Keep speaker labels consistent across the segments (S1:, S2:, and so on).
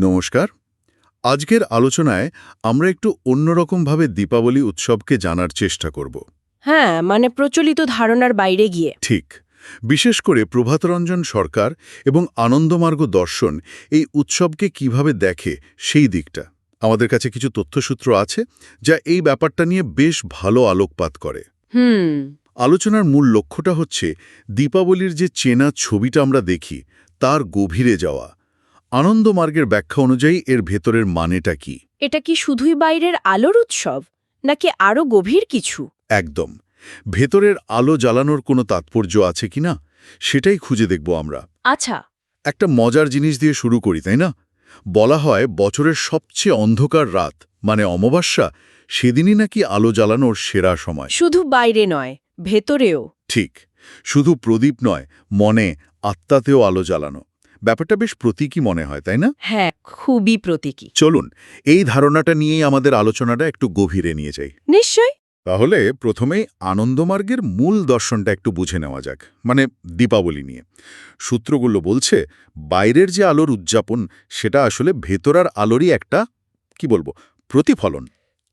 S1: নমস্কার। আজকের আলোচনায় আমরা একটু অন্যরকমভাবে দীপাবলি উৎসবকে জানার চেষ্টা করব।
S2: হ্যাঁ মানে প্রচলিত ধারণার বাইরে গিয়ে।
S1: ঠিক। বিশেষ করে প্রভাতরঞ্জন সরকার এবং আনন্দমার্গ দর্শন এই উৎসবকে কীভাবে দেখে সেই দিকটা। আমাদের কাছে কিছু তথ্যসূত্র আছে যা এই ব্যাপারটা নিয়ে বেশ ভালো আলোকপাত করে।
S2: হুম।
S1: আলোচনার মূল লক্ষ্যটা হচ্ছে দীপাবলির যে চেনা ছবিটা আমরা দেখি তার গভীরে যাওয়া। আনন্দমার্গের ব্যাখ্যা অনুযায়ী এর ভেতরের মানেটা কি?
S2: এটা কি শুধুই বাইরের আলোর উৎসব নাকি আরও গভীর কিছু?
S1: একদম। ভেতরের আলো জ্বালানোর কোনো তাৎপর্য আছে কিনা সেটাই খুঁজে দেখব আমরা।
S2: আচ্ছা।
S1: একটা মজার জিনিস দিয়ে শুরু করি তাই না? বলা হয় বছরের সবচেয়ে অন্ধকার রাত মানে অমাবস্যা সেদিনই নাকি আলো জ্বালানোর সেরা সময়।
S2: শুধু বাইরে নয় ভেতরেও।
S1: ঠিক। শুধু প্রদীপ নয় মনে আত্মাতেও আলো জ্বালানো। ব্যাপারটা বেশ প্রতীকী মনে হয় তাই না?
S2: হ্যাঁ খুবই প্রতীকী।
S1: চলুন এই ধারণাটা নিয়েই আমাদের আলোচনাটা একটু গভীরে নিয়ে যাই।
S2: নিশ্চয়
S1: তাহলে প্রথমেই আনন্দমার্গের মূল দর্শনটা একটু বুঝে নেওয়া যাক মানে দীপাবলি নিয়ে। সূত্রগুলো বলছে বাইরের যে আলোর উদযাপন সেটা আসলে ভেতরার আলোরই একটা কি বলব প্রতিফলন।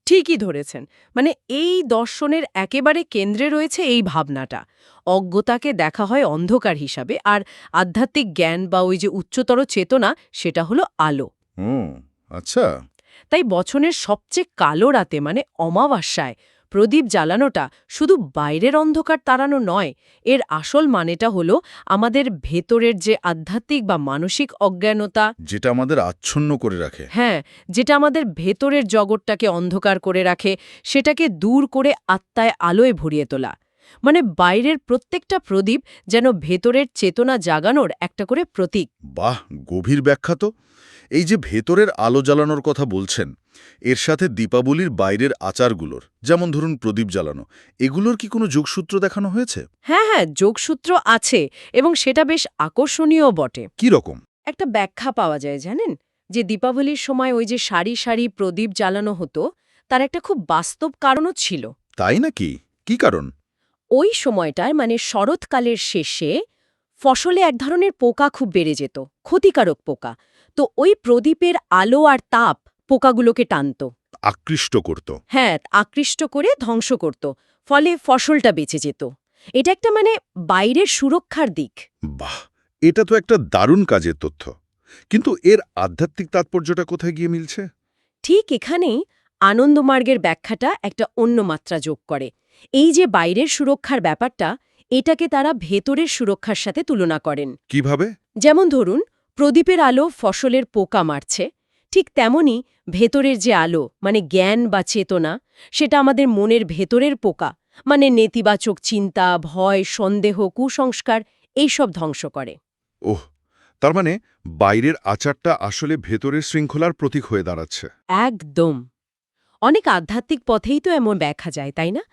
S2: ঠিকই ধরেছেন। মানে এই দর্শনের একেবারে কেন্দ্রে রয়েছে এই ভাবনাটা। অজ্ঞতাকে দেখা হয় অন্ধকার হিসাবে আর আধ্যাত্মিক জ্ঞান বা ওই যে উচ্চতর চেতনা সেটা হলো আলো।
S1: আচ্ছা।
S2: তাই বছরের সবচেয়ে কালো রাতে মানে অমাবস্যায় প্রদীপ জ্বালানোটা শুধু বাইরের অন্ধকার তাড়ানো নয় এর আসল মানেটা হলো আমাদের ভেতরের যে আধ্যাত্মিক বা মানসিক অজ্ঞানতা
S1: যেটা আমাদের আচ্ছন্ন করে রাখে।
S2: হ্যাঁ যেটা আমাদের ভেতরের জগৎটাকে অন্ধকার করে রাখে সেটাকে দূর করে আত্মায় আলোয় ভরিয়ে তোলা। মানে বাইরের প্রত্যেকটা প্রদীপ যেন ভেতরের চেতনা জাগানোর একটা করে প্রতীক।
S1: বাহ গভীর ব্যাখ্যা তো। এই যে ভেতরের আলো জ্বালানোর কথা বলছেন এর সাথে দীপাবলির বাইরের আচারগুলোর যেমন ধরুন প্রদীপ জ্বালানো এগুলোর কি কোনো যোগসূত্র দেখানো হয়েছে?
S2: হ্যাঁ হ্যাঁ যোগসূত্র আছে এবং সেটা বেশ আকর্ষণীয় বটে।
S1: কি রকম?
S2: একটা ব্যাখ্যা পাওয়া যায় জানেন? যে দীপাবলির সময় ওই যে সারি সারি প্রদীপ জ্বালানো হতো তার একটা খুব বাস্তব কারণও ছিল।
S1: তাই নাকি? কি কারণ?
S2: ওই সময়টায় মানে শরৎকালের শেষে ফসলে এক ধরনের পোকা খুব বেড়ে যেত ক্ষতিকারক পোকা। তো ওই প্রদীপের আলো আর তাপ পোকাগুলোকে টানত।
S1: আকৃষ্ট করত।
S2: হ্যাঁ আকৃষ্ট করে ধ্বংস করত। ফলে ফসলটা বেঁচে যেত। এটা একটা মানে বাইরের সুরক্ষার দিক।
S1: বাহ এটা তো একটা দারুণ কাজের তথ্য। কিন্তু এর আধ্যাত্মিক তাৎপর্যটা কোথায় গিয়ে মিলছে?
S2: ঠিক এখানেই আনন্দমার্গের ব্যাখ্যাটা একটা অন্য মাত্রা যোগ করে। এই যে বাইরের সুরক্ষার ব্যাপারটা এটাকে তারা ভেতরের সুরক্ষার সাথে তুলনা করেন।
S1: কীভাবে?
S2: যেমন ধরুন প্রদীপের আলো ফসলের পোকা মারছে ঠিক তেমনি ভেতরের যে আলো মানে জ্ঞান বা চেতনা সেটা আমাদের মনের ভেতরের পোকা মানে নেতিবাচক চিন্তা ভয় সন্দেহ কুসংস্কার এইসব ধ্বংস করে।
S1: ওহ তার মানে বাইরের আচারটা আসলে ভেতরের শৃঙ্খলার প্রতীক হয়ে দাঁড়াচ্ছে।
S2: একদম। অনেক আধ্যাত্মিক পথেই তো এমন ব্যাখ্যা যায় তাই না?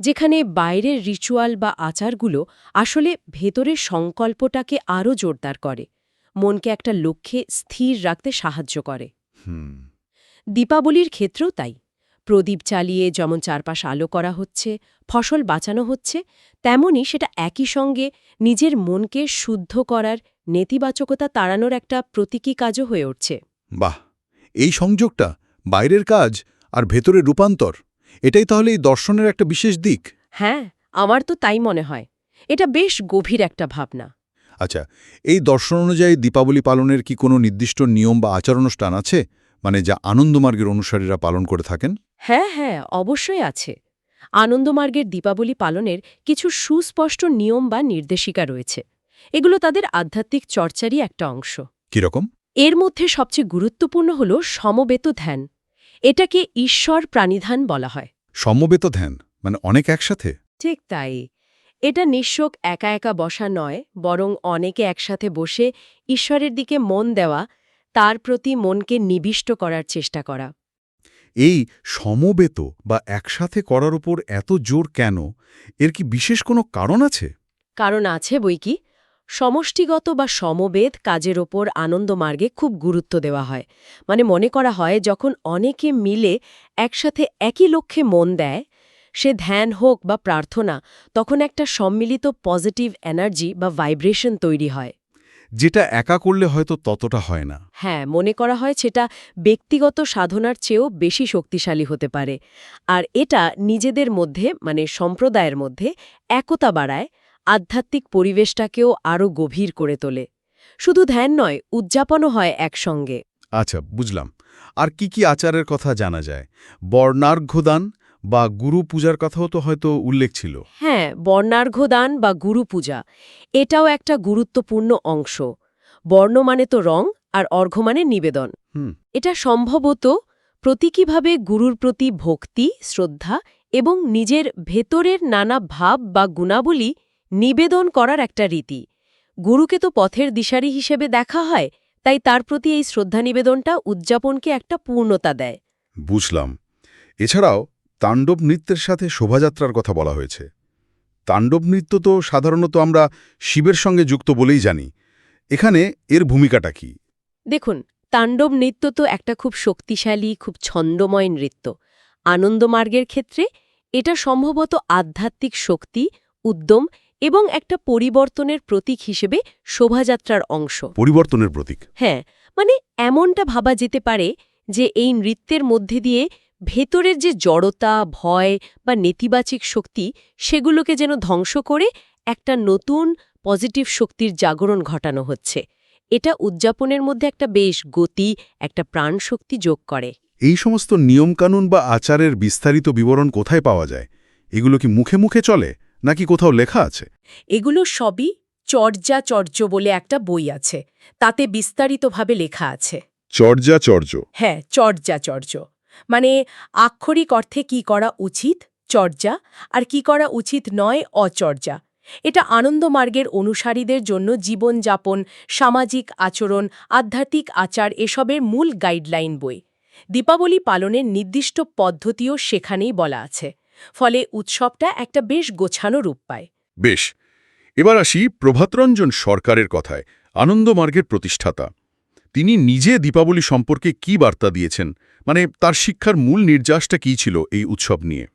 S2: যেখানে বাইরের রিচুয়াল বা আচারগুলো আসলে ভেতরের সংকল্পটাকে আরও জোরদার করে মনকে একটা লক্ষ্যে স্থির রাখতে সাহায্য করে। দীপাবলির ক্ষেত্রেও তাই। প্রদীপ চালিয়ে যেমন চারপাশ আলো করা হচ্ছে ফসল বাঁচানো হচ্ছে তেমনি সেটা একই সঙ্গে নিজের মনকে শুদ্ধ করার নেতিবাচকতা তাড়ানোর একটা প্রতীকী কাজও হয়ে উঠছে।
S1: বাহ! এই সংযোগটা বাইরের কাজ আর ভেতরে রূপান্তর এটাই তাহলে এই দর্শনের একটা বিশেষ দিক?
S2: হ্যাঁ আমার তো তাই মনে হয়। এটা বেশ গভীর একটা ভাবনা।
S1: আচ্ছা এই দর্শন অনুযায়ী দীপাবলি পালনের কি কোনো নির্দিষ্ট নিয়ম বা আচারানুষ্ঠান আছে? মানে যা আনন্দমার্গের অনুসারীরা পালন করে থাকেন?
S2: হ্যাঁ হ্যাঁ অবশ্যই আছে। আনন্দমার্গের দীপাবলি পালনের কিছু সুস্পষ্ট নিয়ম বা নির্দেশিকা রয়েছে। এগুলো তাদের আধ্যাত্মিক চর্চারই একটা অংশ।
S1: কীরকম
S2: এর মধ্যে সবচেয়ে গুরুত্বপূর্ণ হল সমবেত ধ্যান। এটাকে ঈশ্বর প্রাণিধান বলা হয়।
S1: সমবেত ধ্যান? মানে অনেক একসাথে?
S2: ঠিক তাই। এটা নিঃশোক একা একা বসা নয় বরং অনেকে একসাথে বসে ঈশ্বরের দিকে মন দেওয়া তার প্রতি মনকে নিবিষ্ট করার চেষ্টা করা।
S1: এই সমবেত বা একসাথে করার উপর এত জোর কেন? এর কি বিশেষ কোনো কারণ আছে?
S2: কারণ আছে বই কি সমষ্টিগত বা সমবেদ কাজের ওপর আনন্দমার্গে খুব গুরুত্ব দেওয়া হয়। মানে মনে করা হয় যখন অনেকে মিলে একসাথে একই লক্ষ্যে মন দেয় সে ধ্যান হোক বা প্রার্থনা তখন একটা সম্মিলিত পজিটিভ এনার্জি বা ভাইব্রেশন তৈরি হয়।
S3: যেটা একা করলে হয়তো ততটা হয় না।
S2: হ্যাঁ মনে করা হয় সেটা ব্যক্তিগত সাধনার চেয়েও বেশি শক্তিশালী হতে পারে। আর এটা নিজেদের মধ্যে মানে সম্প্রদায়ের মধ্যে একতা বাড়ায় আধ্যাত্মিক পরিবেশটাকেও আরও গভীর করে তোলে। শুধু ধ্যান নয় উদযাপনও হয় একসঙ্গে।
S3: আচ্ছা বুঝলাম। আর কি কি আচারের কথা জানা যায়? বর্ণার্ঘ্যদান বা গুরু পূজার কথাও তো হয়তো উল্লেখ ছিল।
S2: হ্যাঁ বর্ণার্ঘ্যদান বা গুরু পূজা এটাও একটা গুরুত্বপূর্ণ অংশ। বর্ণ মানে তো রং আর অর্ঘ্য মানে নিবেদন। এটা সম্ভবত প্রতীকীভাবে গুরুর প্রতি ভক্তি শ্রদ্ধা এবং নিজের ভেতরের নানা ভাব বা গুণাবলী নিবেদন করার একটা রীতি। গুরুকে তো পথের দিশারি হিসেবে দেখা হয় তাই তার প্রতি এই শ্রদ্ধা নিবেদনটা উদযাপনকে একটা পূর্ণতা দেয়।
S1: বুঝলাম। এছাড়াও তাণ্ডব নৃত্যের সাথে শোভাযাত্রার কথা বলা হয়েছে। তাণ্ডব নৃত্য তো সাধারণত আমরা শিবের সঙ্গে যুক্ত বলেই জানি। এখানে এর ভূমিকাটা কি?
S2: দেখুন তাণ্ডব নৃত্য তো একটা খুব শক্তিশালী খুব ছন্দময় নৃত্য। আনন্দমার্গের ক্ষেত্রে এটা সম্ভবত আধ্যাত্মিক শক্তি উদ্যম এবং একটা পরিবর্তনের প্রতীক হিসেবে শোভাযাত্রার অংশ।
S1: পরিবর্তনের প্রতীক।
S2: হ্যাঁ মানে এমনটা ভাবা যেতে পারে যে এই নৃত্যের মধ্যে দিয়ে ভেতরের যে জড়তা ভয় বা নেতিবাচিক শক্তি সেগুলোকে যেন ধ্বংস করে একটা নতুন পজিটিভ শক্তির জাগরণ ঘটানো হচ্ছে। এটা উদযাপনের মধ্যে একটা বেশ গতি একটা প্রাণশক্তি যোগ করে।
S1: এই সমস্ত নিয়মকানুন বা আচারের বিস্তারিত বিবরণ কোথায় পাওয়া যায়? এগুলো কি মুখে মুখে চলে নাকি কোথাও লেখা আছে?
S2: এগুলো সবই চর্যাচর্য বলে একটা বই আছে। তাতে বিস্তারিতভাবে লেখা আছে।
S1: চর্যাচর্য?
S2: হ্যাঁ চর্যাচর্য। মানে আক্ষরিক অর্থে কি করা উচিত? চর্যা। আর কি করা উচিত নয়? অচর্যা। এটা আনন্দমার্গের অনুসারীদের জন্য জীবনযাপন, সামাজিক আচরণ, আধ্যাত্মিক আচার এসবের মূল গাইডলাইন বই। দীপাবলি পালনের নির্দিষ্ট পদ্ধতিও সেখানেই বলা আছে। ফলে উৎসবটা একটা বেশ গোছানো রূপ পায়।
S1: বেশ। এবার আসি প্রভাতরঞ্জন সরকারের কথায়, আনন্দমার্গের প্রতিষ্ঠাতা। তিনি নিজে দীপাবলি সম্পর্কে কি বার্তা দিয়েছেন? মানে তার শিক্ষার মূল নির্যাসটা কী ছিল এই উৎসব নিয়ে?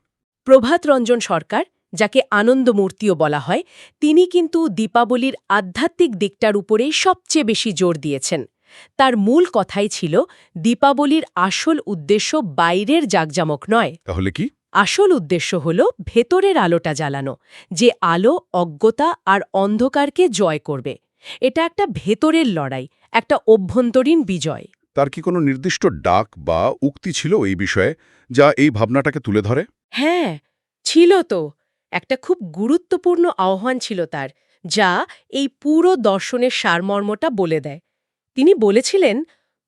S2: প্রভাত রঞ্জন সরকার যাকে আনন্দমূর্তিও বলা হয় তিনি কিন্তু দীপাবলির আধ্যাত্মিক দিকটার উপরেই সবচেয়ে বেশি জোর দিয়েছেন। তার মূল কথাই ছিল দীপাবলির আসল উদ্দেশ্য বাইরের জাকজামক নয়।
S1: তাহলে কি?
S2: আসল উদ্দেশ্য হল ভেতরের আলোটা জ্বালানো যে আলো অজ্ঞতা আর অন্ধকারকে জয় করবে। এটা একটা ভেতরের লড়াই একটা অভ্যন্তরীণ বিজয়।
S1: তার কি কোনো নির্দিষ্ট ডাক বা উক্তি ছিল এই বিষয়ে যা এই ভাবনাটাকে তুলে ধরে?
S2: হ্যাঁ ছিল তো। একটা খুব গুরুত্বপূর্ণ আহ্বান ছিল তার যা এই পুরো দর্শনের সারমর্মটা বলে দেয়। তিনি বলেছিলেন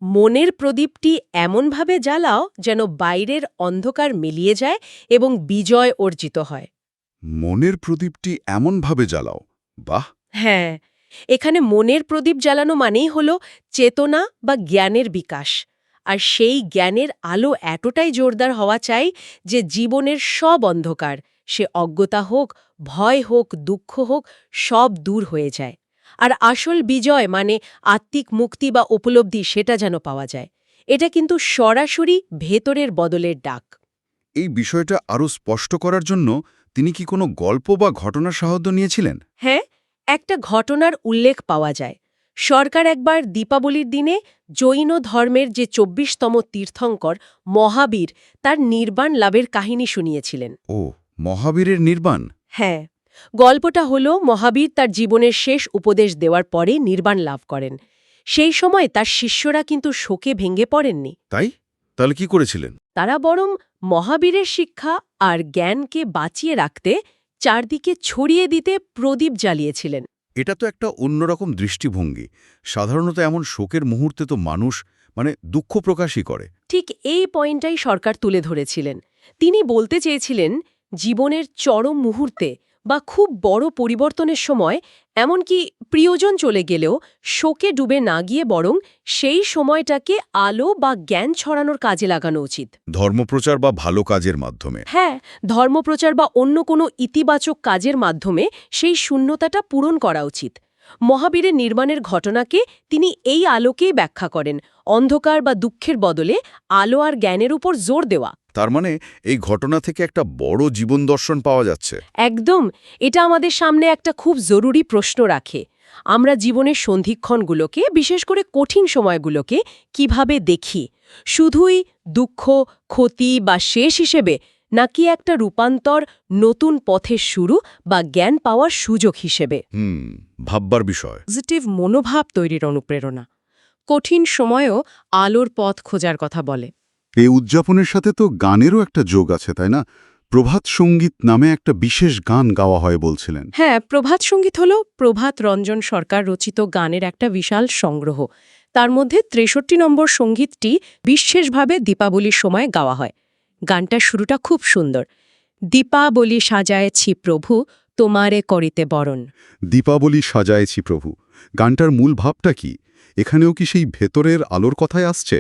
S2: মনের প্রদীপটি এমনভাবে জ্বালাও যেন বাইরের অন্ধকার মিলিয়ে যায় এবং বিজয় অর্জিত হয়।
S1: মনের প্রদীপটি এমনভাবে জ্বালাও? বাহ!
S2: হ্যাঁ এখানে মনের প্রদীপ জ্বালানো মানেই হল চেতনা বা জ্ঞানের বিকাশ। আর সেই জ্ঞানের আলো এতটাই জোরদার হওয়া চাই যে জীবনের সব অন্ধকার সে অজ্ঞতা হোক ভয় হোক দুঃখ হোক সব দূর হয়ে যায়। আর আসল বিজয় মানে আত্মিক মুক্তি বা উপলব্ধি সেটা যেন পাওয়া যায়। এটা কিন্তু সরাসরি ভেতরের বদলের ডাক।
S1: এই বিষয়টা আরও স্পষ্ট করার জন্য তিনি কি কোনো গল্প বা ঘটনার সাহায্য নিয়েছিলেন?
S2: হ্যাঁ একটা ঘটনার উল্লেখ পাওয়া যায়। সরকার একবার দীপাবলির দিনে জৈন ধর্মের যে চব্বিশতম তীর্থঙ্কর মহাবীর তার নির্বাণ লাভের কাহিনী শুনিয়েছিলেন।
S1: ও মহাবীরের নির্বাণ?
S2: হ্যাঁ। গল্পটা হল মহাবীর তার জীবনের শেষ উপদেশ দেওয়ার পরে নির্বাণ লাভ করেন। সেই সময় তার শিষ্যরা কিন্তু শোকে ভেঙে পড়েননি।
S1: তাই? তাহলে কি করেছিলেন?
S2: তারা বরং মহাবীরের শিক্ষা আর জ্ঞানকে বাঁচিয়ে রাখতে চারদিকে ছড়িয়ে দিতে প্রদীপ জ্বালিয়েছিলেন।
S1: এটা তো একটা অন্যরকম দৃষ্টিভঙ্গি। সাধারণত এমন শোকের মুহূর্তে তো মানুষ মানে দুঃখ প্রকাশই করে।
S2: ঠিক এই পয়েন্টটাই সরকার তুলে ধরেছিলেন। তিনি বলতে চেয়েছিলেন জীবনের চরম মুহূর্তে বা খুব বড় পরিবর্তনের সময় এমনকি প্রিয়জন চলে গেলেও শোকে ডুবে না গিয়ে বরং সেই সময়টাকে আলো বা জ্ঞান ছড়ানোর কাজে লাগানো উচিত।
S1: ধর্মপ্রচার বা ভালো কাজের মাধ্যমে?
S2: হ্যাঁ ধর্মপ্রচার বা অন্য কোনো ইতিবাচক কাজের মাধ্যমে সেই শূন্যতাটা পূরণ করা উচিত। মহাবীরের নির্মাণের ঘটনাকে তিনি এই আলোকেই ব্যাখ্যা করেন অন্ধকার বা দুঃখের বদলে আলো আর জ্ঞানের উপর জোর দেওয়া।
S1: তার মানে এই ঘটনা থেকে একটা বড় জীবন দর্শন পাওয়া যাচ্ছে।
S2: একদম এটা আমাদের সামনে একটা খুব জরুরি প্রশ্ন রাখে। আমরা জীবনের সন্ধিক্ষণগুলোকে বিশেষ করে কঠিন সময়গুলোকে কীভাবে দেখি? শুধুই দুঃখ ক্ষতি বা শেষ হিসেবে নাকি একটা রূপান্তর নতুন পথের শুরু বা জ্ঞান পাওয়ার সুযোগ হিসেবে?
S1: হুম ভাববার বিষয়।
S2: পজিটিভ মনোভাব তৈরির অনুপ্রেরণা। কঠিন সময়েও আলোর পথ খোঁজার কথা বলে।
S4: এই উদযাপনের সাথে তো গানেরও একটা যোগ আছে তাই না? প্রভাত সংগীত নামে একটা বিশেষ গান গাওয়া হয় বলছিলেন।
S2: হ্যাঁ প্রভাত সংগীত হল প্রভাত রঞ্জন সরকার রচিত গানের একটা বিশাল সংগ্রহ। তার মধ্যে ত্রেষট্টি নম্বর সঙ্গীতটি বিশেষভাবে দীপাবলির সময় গাওয়া হয়। গানটার শুরুটা খুব সুন্দর। দীপাবলি সাজায়েছি প্রভু তোমারে করিতে বরণ।
S4: দীপাবলি সাজায়েছি প্রভু গানটার মূল ভাবটা কি? এখানেও কি সেই ভেতরের আলোর কথায় আসছে?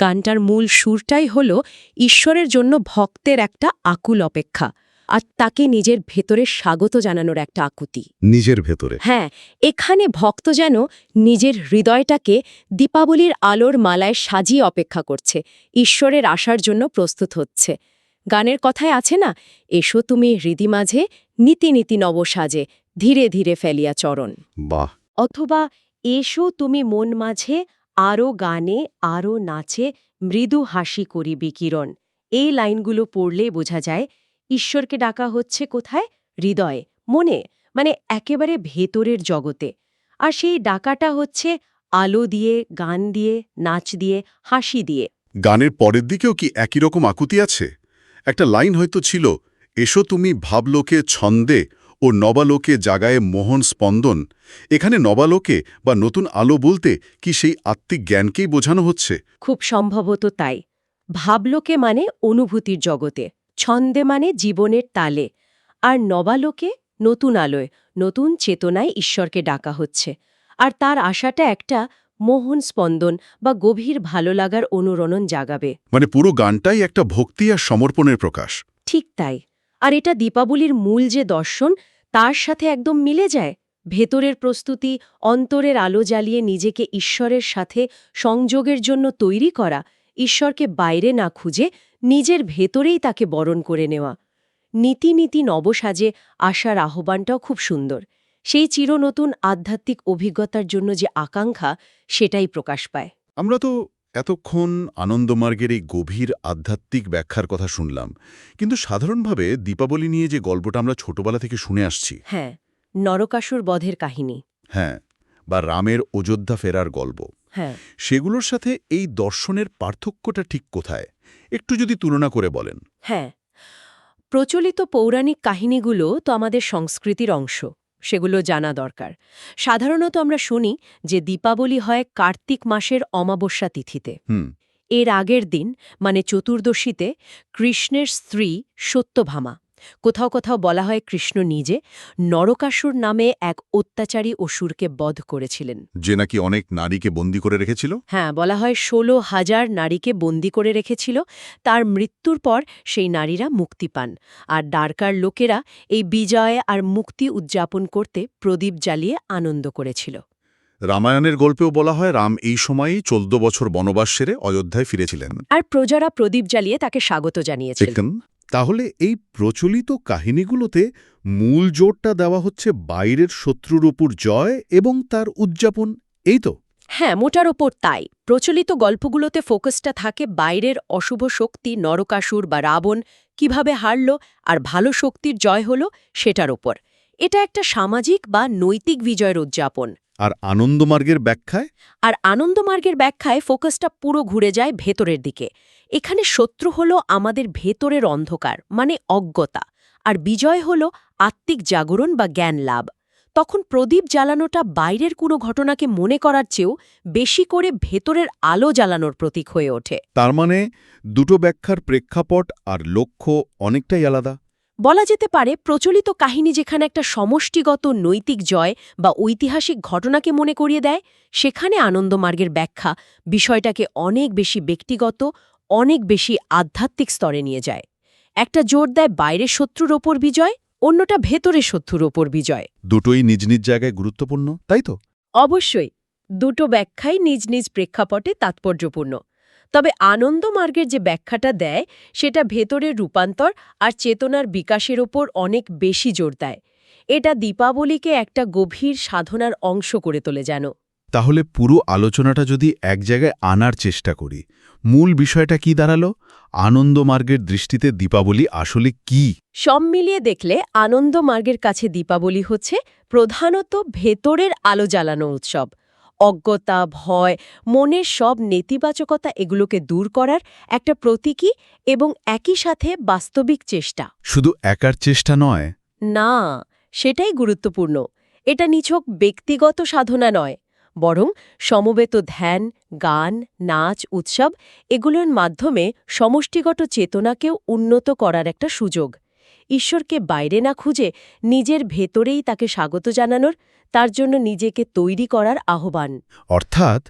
S2: গানটার মূল সুরটাই হল ঈশ্বরের জন্য ভক্তের একটা আকুল অপেক্ষা। আর তাকে নিজের ভেতরে স্বাগত জানানোর একটা আকুতি।
S4: নিজের ভেতরে?
S2: হ্যাঁ এখানে ভক্ত যেন নিজের হৃদয়টাকে দীপাবলির আলোর মালায় সাজিয়ে অপেক্ষা করছে ঈশ্বরের আসার জন্য প্রস্তুত হচ্ছে। গানের কথায় আছে না এসো তুমি হৃদি মাঝে নীতি নীতি নব সাজে ধীরে ধীরে ফেলিয়া চরণ।
S4: বাহ।
S2: অথবা এসো তুমি মন মাঝে আরও গানে আরও নাচে মৃদু হাসি করি বিকিরণ এই লাইনগুলো পড়লে বোঝা যায় ঈশ্বরকে ডাকা হচ্ছে কোথায়? হৃদয়ে মনে মানে একেবারে ভেতরের জগতে। আর সেই ডাকাটা হচ্ছে আলো দিয়ে গান দিয়ে নাচ দিয়ে হাসি দিয়ে।
S1: গানের পরের দিকেও কি একই রকম আকুতি আছে? একটা লাইন হয়তো ছিল এসো তুমি ভাবলোকে ছন্দে ও নবালোকে জাগায় মোহন স্পন্দন। এখানে নবালোকে বা নতুন আলো বলতে কি সেই আত্মিক জ্ঞানকেই বোঝানো হচ্ছে?
S2: খুব সম্ভবত তাই। ভাবলোকে মানে অনুভূতির জগতে। ছন্দে মানে জীবনের তালে আর নবালোকে নতুন আলোয় নতুন চেতনায় ঈশ্বরকে ডাকা হচ্ছে। আর তার আশাটা একটা মোহন স্পন্দন বা গভীর ভালো লাগার অনুরণন জাগাবে।
S1: মানে পুরো গানটাই একটা ভক্তি আর সমর্পণের প্রকাশ।
S2: ঠিক তাই। আর এটা দীপাবলির মূল যে দর্শন তার সাথে একদম মিলে যায়। ভেতরের প্রস্তুতি অন্তরের আলো জ্বালিয়ে নিজেকে ঈশ্বরের সাথে সংযোগের জন্য তৈরি করা ঈশ্বরকে বাইরে না খুঁজে নিজের ভেতরেই তাকে বরণ করে নেওয়া। নীতি নীতি নবসাজে আসার আহ্বানটাও খুব সুন্দর। সেই চিরনতুন আধ্যাত্মিক অভিজ্ঞতার জন্য যে আকাঙ্ক্ষা সেটাই প্রকাশ পায়।
S1: আমরা তো এতক্ষণ আনন্দমার্গের এই গভীর আধ্যাত্মিক ব্যাখ্যার কথা শুনলাম। কিন্তু সাধারণভাবে দীপাবলি নিয়ে যে গল্পটা আমরা ছোটবেলা থেকে শুনে আসছি।
S2: হ্যাঁ নরকাসুর বধের কাহিনী।
S1: হ্যাঁ বা রামের অযোধ্যা ফেরার গল্প। সেগুলোর সাথে এই দর্শনের পার্থক্যটা ঠিক কোথায়? একটু যদি তুলনা করে বলেন।
S2: হ্যাঁ। প্রচলিত পৌরাণিক কাহিনীগুলো তো আমাদের সংস্কৃতির অংশ সেগুলো জানা দরকার। সাধারণত আমরা শুনি যে দীপাবলি হয় কার্তিক মাসের অমাবস্যা তিথিতে।
S1: হুম।
S2: এর আগের দিন মানে চতুর্দশীতে কৃষ্ণের স্ত্রী সত্যভামা কোথাও কোথাও বলা হয় কৃষ্ণ নিজে নরকাসুর নামে এক অত্যাচারী অসুরকে বধ করেছিলেন।
S1: যে নাকি অনেক নারীকে বন্দি করে রেখেছিল?
S2: হ্যাঁ বলা হয় ষোলো হাজার নারীকে বন্দি করে রেখেছিল। তার মৃত্যুর পর সেই নারীরা মুক্তি পান। আর ডারকার লোকেরা এই বিজয় আর মুক্তি উদযাপন করতে প্রদীপ জ্বালিয়ে আনন্দ করেছিল।
S1: রামায়ণের গল্পেও বলা হয় রাম এই সময়েই চোদ্দ বছর বনবাস সেরে অযোধ্যায় ফিরেছিলেন।
S2: আর প্রজারা প্রদীপ জ্বালিয়ে তাকে স্বাগত জানিয়েছিল
S1: চিকেন তাহলে এই প্রচলিত কাহিনীগুলোতে মূল জোরটা দেওয়া হচ্ছে বাইরের শত্রুর উপর জয় এবং তার উদযাপন, এই তো?
S2: হ্যাঁ মোটার ওপর তাই। প্রচলিত গল্পগুলোতে ফোকাসটা থাকে বাইরের অশুভ শক্তি নরকাসুর বা রাবণ কীভাবে হারল আর ভালো শক্তির জয় হল সেটার ওপর। এটা একটা সামাজিক বা নৈতিক বিজয়ের উদযাপন।
S1: আর আনন্দমার্গের ব্যাখ্যায়?
S2: আর আনন্দমার্গের ব্যাখ্যায় ফোকাসটা পুরো ঘুরে যায় ভেতরের দিকে। এখানে শত্রু হল আমাদের ভেতরের অন্ধকার মানে অজ্ঞতা আর বিজয় হল আত্মিক জাগরণ বা জ্ঞান লাভ। তখন প্রদীপ জ্বালানোটা বাইরের কোনো ঘটনাকে মনে করার চেয়েও বেশি করে ভেতরের আলো জ্বালানোর প্রতীক হয়ে ওঠে।
S1: তার মানে দুটো ব্যাখ্যার প্রেক্ষাপট আর লক্ষ্য অনেকটাই আলাদা।
S2: বলা যেতে পারে প্রচলিত কাহিনী যেখানে একটা সমষ্টিগত নৈতিক জয় বা ঐতিহাসিক ঘটনাকে মনে করিয়ে দেয় সেখানে আনন্দমার্গের ব্যাখ্যা বিষয়টাকে অনেক বেশি ব্যক্তিগত অনেক বেশি আধ্যাত্মিক স্তরে নিয়ে যায়। একটা জোর দেয় বাইরের শত্রুর ওপর বিজয় অন্যটা ভেতরে শত্রুর ওপর বিজয়।
S3: দুটোই নিজ নিজ জায়গায় গুরুত্বপূর্ণ তাই তো?
S2: অবশ্যই দুটো ব্যাখ্যাই নিজ নিজ প্রেক্ষাপটে তাৎপর্যপূর্ণ। তবে আনন্দমার্গের যে ব্যাখ্যাটা দেয় সেটা ভেতরের রূপান্তর আর চেতনার বিকাশের ওপর অনেক বেশি জোর দেয়। এটা দীপাবলিকে একটা গভীর সাধনার অংশ করে তোলে যেন।
S3: তাহলে পুরো আলোচনাটা যদি এক জায়গায় আনার চেষ্টা করি মূল বিষয়টা কি দাঁড়াল? আনন্দমার্গের দৃষ্টিতে দীপাবলি আসলে কি?
S2: সব মিলিয়ে দেখলে আনন্দমার্গের কাছে দীপাবলি হচ্ছে প্রধানত ভেতরের আলো জ্বালানো উৎসব। অজ্ঞতা ভয় মনের সব নেতিবাচকতা এগুলোকে দূর করার একটা প্রতীকী এবং একই সাথে বাস্তবিক চেষ্টা।
S3: শুধু একার চেষ্টা নয়।
S2: না সেটাই গুরুত্বপূর্ণ। এটা নিছক ব্যক্তিগত সাধনা নয় বরং সমবেত ধ্যান গান নাচ উৎসব এগুলোর মাধ্যমে সমষ্টিগত চেতনাকেও উন্নত করার একটা সুযোগ। ঈশ্বরকে বাইরে না খুঁজে নিজের ভেতরেই তাকে স্বাগত জানানোর তার জন্য নিজেকে তৈরি করার আহ্বান।
S3: অর্থাৎ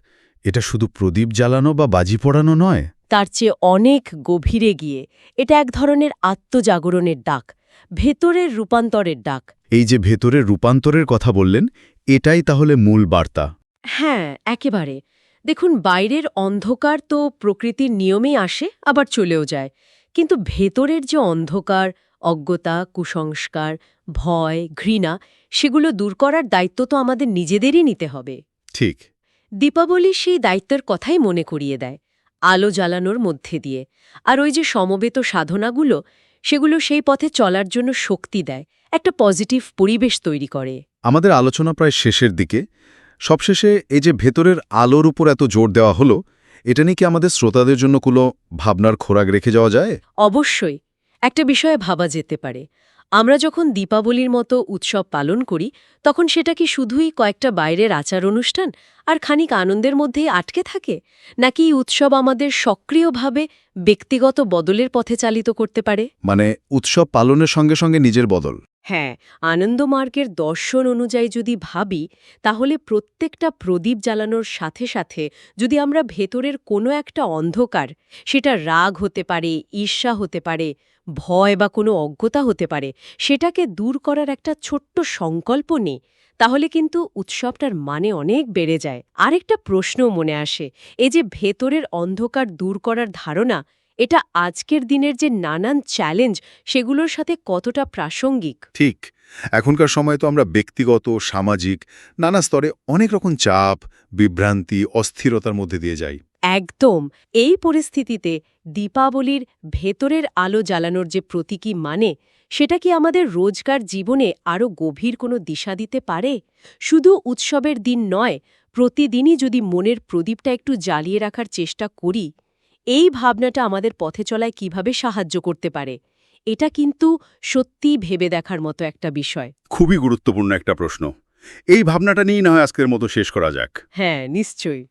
S3: এটা শুধু প্রদীপ জ্বালানো বা বাজি পোড়ানো নয়।
S2: তার চেয়ে অনেক গভীরে গিয়ে এটা এক ধরনের আত্মজাগরণের ডাক ভেতরের রূপান্তরের ডাক।
S3: এই যে ভেতরের রূপান্তরের কথা বললেন এটাই তাহলে মূল বার্তা।
S2: হ্যাঁ একেবারে। দেখুন বাইরের অন্ধকার তো প্রকৃতির নিয়মেই আসে আবার চলেও যায়। কিন্তু ভেতরের যে অন্ধকার অজ্ঞতা কুসংস্কার ভয় ঘৃণা সেগুলো দূর করার দায়িত্ব তো আমাদের নিজেদেরই নিতে হবে।
S3: ঠিক।
S2: দীপাবলি সেই দায়িত্বের কথাই মনে করিয়ে দেয় আলো জ্বালানোর মধ্যে দিয়ে। আর ওই যে সমবেত সাধনাগুলো সেগুলো সেই পথে চলার জন্য শক্তি দেয় একটা পজিটিভ পরিবেশ তৈরি করে।
S3: আমাদের আলোচনা প্রায় শেষের দিকে। সবশেষে এই যে ভেতরের আলোর উপর এত জোর দেওয়া হলো এটা নিয়ে কি আমাদের শ্রোতাদের জন্য কোনো ভাবনার খোরাক রেখে যাওয়া যায়?
S2: অবশ্যই। একটা বিষয়ে ভাবা যেতে পারে। আমরা যখন দীপাবলির মতো উৎসব পালন করি, তখন সেটা কি শুধুই কয়েকটা বাইরের আচার অনুষ্ঠান আর খানিক আনন্দের মধ্যেই আটকে থাকে? নাকি উৎসব আমাদের সক্রিয়ভাবে ব্যক্তিগত বদলের পথে চালিত করতে পারে?
S3: মানে উৎসব পালনের সঙ্গে সঙ্গে নিজের বদল।
S2: হ্যাঁ আনন্দমার্গের দর্শন অনুযায়ী যদি ভাবি, তাহলে প্রত্যেকটা প্রদীপ জ্বালানোর সাথে সাথে যদি আমরা ভেতরের কোনো একটা অন্ধকার, সেটা রাগ হতে পারে, ঈর্ষা হতে পারে, ভয় বা কোনো অজ্ঞতা হতে পারে, সেটাকে দূর করার একটা ছোট্ট সংকল্প নেই, তাহলে কিন্তু উৎসবটার মানে অনেক বেড়ে যায়। আরেকটা প্রশ্ন মনে আসে, এই যে ভেতরের অন্ধকার দূর করার ধারণা এটা আজকের দিনের যে নানান চ্যালেঞ্জ সেগুলোর সাথে কতটা প্রাসঙ্গিক?
S1: ঠিক। এখনকার সময় তো আমরা ব্যক্তিগত সামাজিক নানা স্তরে অনেক রকম চাপ বিভ্রান্তি অস্থিরতার মধ্যে দিয়ে যাই।
S2: একদম। এই পরিস্থিতিতে দীপাবলির ভেতরের আলো জ্বালানোর যে প্রতীকী মানে সেটা কি আমাদের রোজকার জীবনে আরও গভীর কোনো দিশা দিতে পারে? শুধু উৎসবের দিন নয় প্রতিদিনই যদি মনের প্রদীপটা একটু জ্বালিয়ে রাখার চেষ্টা করি এই ভাবনাটা আমাদের পথে চলায় কীভাবে সাহায্য করতে পারে এটা কিন্তু সত্যি ভেবে দেখার মতো একটা বিষয়।
S1: খুবই গুরুত্বপূর্ণ একটা প্রশ্ন। এই ভাবনাটা নিয়েই না হয় আজকের মতো শেষ করা যাক।
S2: হ্যাঁ নিশ্চয়ই।